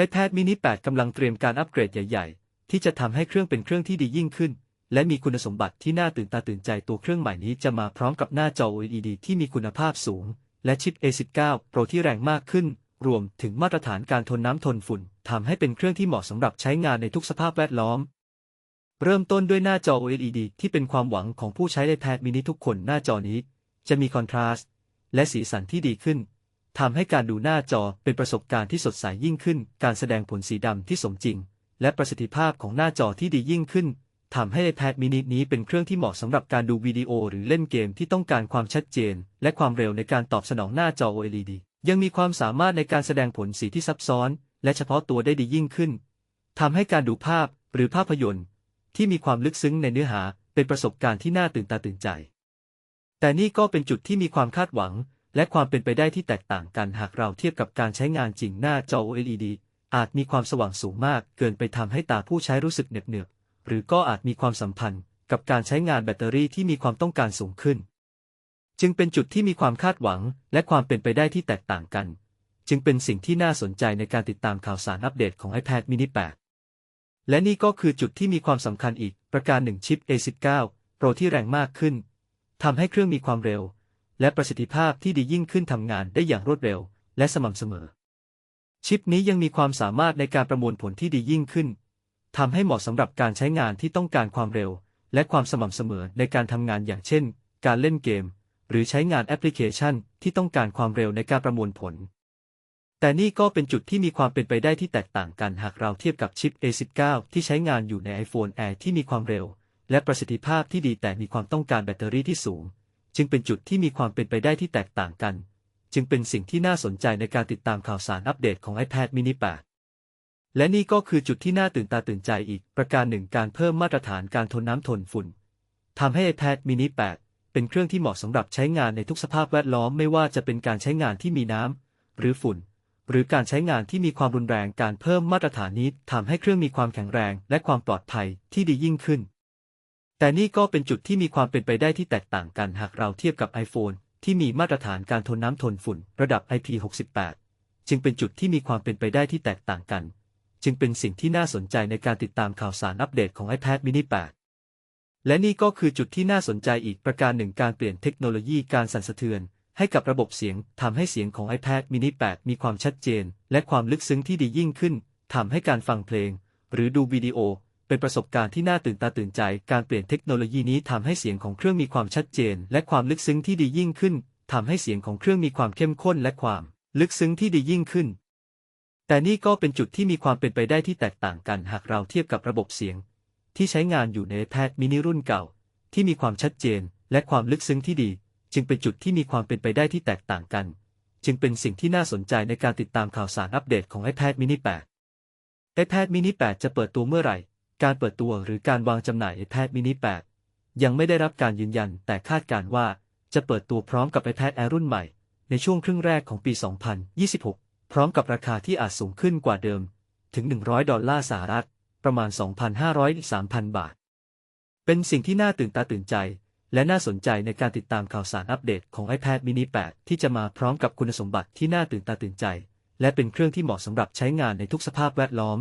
iPad mini 8 กำลังเตรียมการอัปเกรดใหญ่ ๆ ที่จะทำให้เครื่องเป็นเครื่องที่ดียิ่งขึ้น และมีคุณสมบัติที่น่าตื่นตาตื่นใจตัวเครื่องใหม่นี้จะมาพร้อมกับหน้าจอ OLED ที่มีคุณภาพสูง และชิป A19 Pro ที่แรงมากขึ้น รวมถึงมาตรฐานการทนน้ำทนฝุ่นทำให้เป็นเครื่องที่เหมาะสำหรับใช้งานในทุกสภาพแวดล้อม เริ่มต้นด้วยหน้าจอ OLED ที่เป็นความหวังของผู้ใช้ iPad mini ทุกคนหน้าจอนี้ จะมีคอนทราสต์และสีสันที่ดีขึ้น ทำให้การดูหน้าจอเป็นประสบการณ์ที่สดใสยิ่งขึ้น การแสดงผลสีดำที่สมจริง และประสิทธิภาพของหน้าจอที่ดียิ่งขึ้นทำให้ iPad mini นี้เป็นเครื่องที่เหมาะสำหรับการดูวิดีโอหรือเล่นเกมที่ต้องการความชัดเจน และความเร็วในการตอบสนองหน้าจอ OLED ยังมีความสามารถในการแสดงผลสีที่ซับซ้อน และเฉพาะตัวได้ดียิ่งขึ้นทำให้การดูภาพหรือภาพยนตร์ที่มีความลึกซึ้งในเนื้อหาเป็นประสบการณ์ที่น่าตื่นตาตื่นใจ แต่นี่ก็เป็นจุดที่มีความคาดหวัง และความเป็นไปได้ที่แตกต่างกันหากเราเทียบกับการใช้งานจริงหน้าจอ OLED อาจมีความสว่างสูงมากเกินไปทำให้ตาผู้ใช้รู้สึกเหน็บเหนื่อยหรือก็อาจมีความสัมพันธ์กับการใช้งานแบตเตอรี่ที่มีความต้องการสูงขึ้น จึงเป็นจุดที่มีความคาดหวังและความเป็นไปได้ที่แตกต่างกัน จึงเป็นสิ่งที่น่าสนใจในการติดตามข่าวสารอัปเดตของ iPad mini 8 และนี่ก็คือจุดที่มีความสำคัญอีกประการหนึ่งชิป A19 Pro ที่แรงมากขึ้นทำให้เครื่องมีความเร็ว และประสิทธิภาพที่ดียิ่งขึ้นทำงานได้อย่างรวดเร็ว และสม่ำเสมอ ชิปนี้ยังมีความสามารถในการประมวลผลที่ดียิ่งขึ้นทำให้เหมาะสำหรับการใช้งานที่ต้องการความเร็ว และความสม่ำเสมอในการทำงานอย่างเช่น การเล่นเกม หรือใช้งานแอปพลิเคชันที่ต้องการความเร็วในการประมวลผล แต่นี่ก็เป็นจุดที่มีความเป็นไปได้ที่แตกต่างกันหากเราเทียบกับชิป A19 ที่ใช้งานอยู่ใน iPhone Air ที่มีความเร็ว และประสิทธิภาพที่ดีแต่มีความต้องการแบตเตอรี่ที่สูง จึงเป็นจุดที่มีความเป็นไปได้ที่แตกต่างกัน จึงเป็นสิ่งที่น่าสนใจในการติดตามข่าวสารอัปเดตของ iPad mini 8 และนี่ก็คือจุดที่น่าตื่นตาตื่นใจอีก ประการหนึ่งการเพิ่มมาตรฐานการทนน้ำทนฝุ่นทำให้ iPad mini 8 เป็นเครื่องที่เหมาะสำหรับใช้งานในทุกสภาพแวดล้อมไม่ว่าจะเป็นการใช้งานที่มีน้ำหรือฝุ่น หรือการใช้งานที่มีความรุนแรงการเพิ่มมาตรฐานนี้ทำให้เครื่องมีความแข็งแรง และความปลอดภัยที่ดียิ่งขึ้น แต่นี่ก็เป็นจุดที่มีความเป็นไปได้ที่แตกต่างกันหากเราเทียบกับ iPhone ที่มีมาตรฐานการทนน้ำทนฝุ่นระดับ IP68 จึงเป็นจุดที่มีความเป็นไปได้ที่แตกต่างกัน จึงเป็นสิ่งที่น่าสนใจในการติดตามข่าวสารอัปเดตของ iPad mini 8 และนี่ก็คือจุดที่น่าสนใจอีกประการหนึ่งการเปลี่ยนเทคโนโลยีการสั่นสะเทือน ให้กับระบบเสียงทำให้เสียงของ iPad mini 8 มีความชัดเจน และความลึกซึ้งที่ดียิ่งขึ้นทำให้การฟังเพลง หรือดูวิดีโอ เป็นประสบการณ์ที่น่าตื่นตาตื่นใจ การเปลี่ยนเทคโนโลยีนี้ทำให้เสียงของเครื่องมีความชัดเจน และความลึกซึ้งที่ดียิ่งขึ้นทำให้เสียงของเครื่องมีความเข้มข้นและความลึกซึ้งที่ดียิ่งขึ้น แต่นี่ก็เป็นจุดที่มีความเป็นไปได้ที่แตกต่างกัน หากเราเทียบกับระบบเสียง ที่ใช้งานอยู่ใน iPad mini รุ่นเก่า ที่มีความชัดเจน และความลึกซึ้งที่ดี จึงเป็นจุดที่มีความเป็นไปได้ที่แตกต่างกัน จึงเป็นสิ่งที่น่าสนใจในการติดตามข่าวสารอัปเดตของ iPad mini 8 iPad mini 8 จะเปิดตัวเมื่อไหร่ การเปิดตัวหรือการวางจำหน่าย iPad mini 8 ยังไม่ได้รับการยืนยัน แต่คาดการว่าจะเปิดตัวพร้อมกับ iPad Air รุ่นใหม่ ในช่วงครึ่งแรกของปี 2026 พร้อมกับราคาที่อาจสูงขึ้นกว่าเดิม ถึง 100 ดอลลาร์สหรัฐ ประมาณ 2,500-3,000 บาท เป็นสิ่งที่น่าตื่นตาตื่นใจ และน่าสนใจในการติดตามข่าวสารอัปเดตของ iPad mini 8 ที่จะมาพร้อมกับคุณสมบัติที่น่าตื่นตาตื่นใจ และเป็นเครื่องที่เหมาะสำหรับใช้งานในทุกสภาพแวดล้อม